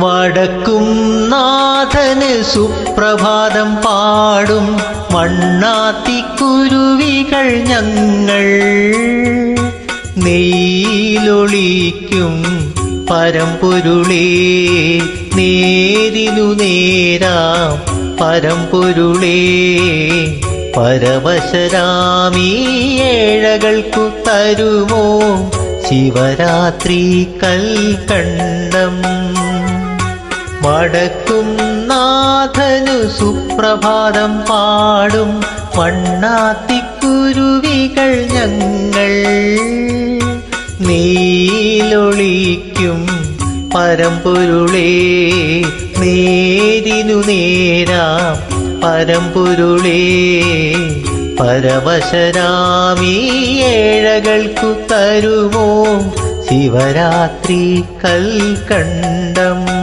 വടക്കും നാഥന് സുപ്രഭാതം പാടും മണ്ണാത്തിക്കുരുവികൾ ഞങ്ങൾ. നെയ്യിലൊളിക്കും പരമ്പൊരുളേ നേരിനു നേരാം പരമ്പൊരുളേ. പരവശരാമീ ഏഴകൾക്കു തരുമോ? ശിവരാത്രി കൽക്കണ്ടം വടക്കും നാഥനു സുപ്രഭാതം പാടും മണ്ണാത്തിക്കുരുവികൾ ഞങ്ങൾ. നീലൊളിക്കും പരമ്പൊരുളേ നേരിനു നേരാം പരമ്പൊരുളേ. പരവശരാമീ ഏഴകൾക്കു തരുമോ? ശിവരാത്രി കൽക്കണ്ടം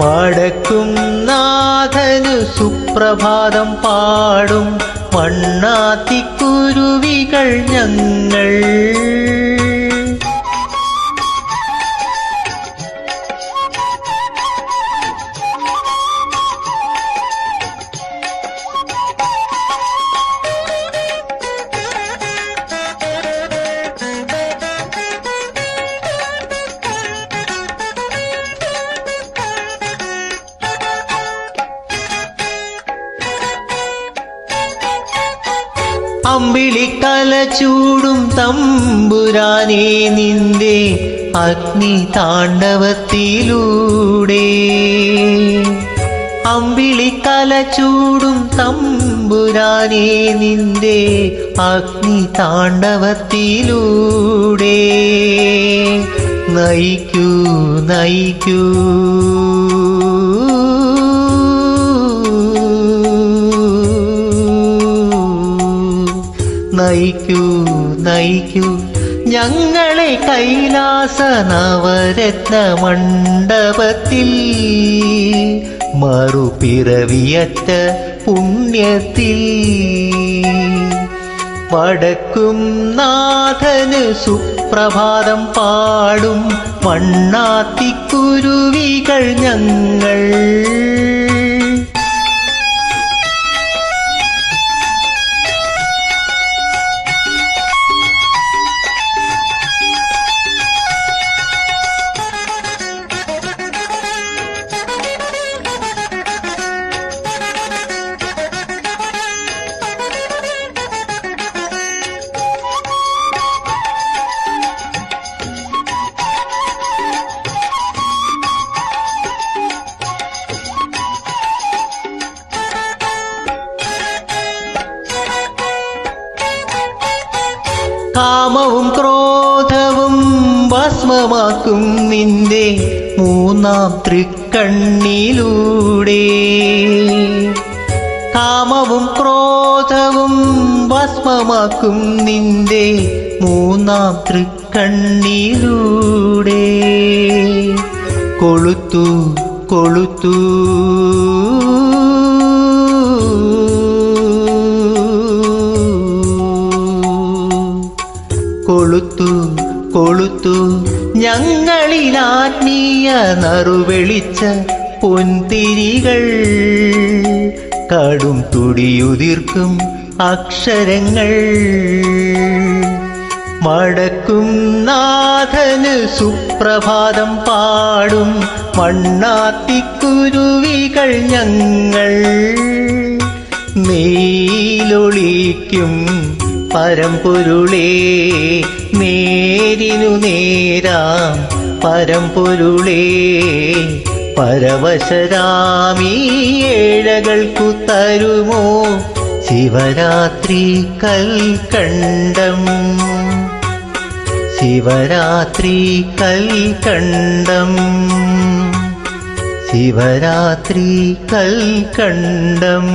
പാടക്കും നാഥനു സുപ്രഭാതം പാടും മണ്ണാത്തിക്കുരുവികൾ ഞങ്ങൾ. അമ്പിളിക്കല ചൂടും തമ്പുരാനേ നിന്റെ അഗ്നി താണ്ഡവത്തിലൂടെ അമ്പിളിക്കല ചൂടും തമ്പുരാനേ നിന്റെ അഗ്നി താണ്ഡവത്തിലൂടെ നയിക്കൂ നയിക്കൂ. നയിക്കൂ നയിക്കൂ. ഞങ്ങളെ കൈലാസ നവരത്ന മണ്ഡപത്തിൽ മറുപിറവിയറ്റ പുണ്യത്തിൽ വടക്കും നാഥന് സുപ്രഭാതം പാടും മണ്ണാത്തിക്കുരുവികൾ ഞങ്ങൾ കാമവും ക്രോധവും ഭസ്മമാക്കും നിന്റെ മൂന്നാം തൃക്കണ്ണിലൂടെ. കാമവും ക്രോധവും ഭസ്മമാക്കും നിന്റെ മൂന്നാം തൃക്കണ്ണിലൂടെ. കൊളുത്തു കൊളുത്തു. കൊളുത്തു കൊളുത്തു. ഞങ്ങളിൽ ആത്മീയ നറുവെളിച്ച പൊൻതിരികൾ. കടും തുടിയുതിർക്കും അക്ഷരങ്ങൾ. മടക്കും നാഥന് സുപ്രഭാതം പാടും മണ്ണാത്തിക്കുരുവികൾ ഞങ്ങൾ. നീലൊളിക്കും പരമ്പൊരുളേ നേരിനു നേരാം പരമ്പൊരുളേ പരവശരാമീ ഏഴകൾക്കു തരുമോ ശിവരാത്രി കൽക്കണ്ടം. ശിവരാത്രി കൽക്കണ്ടം. ശിവരാത്രി കൽക്കണ്ടം.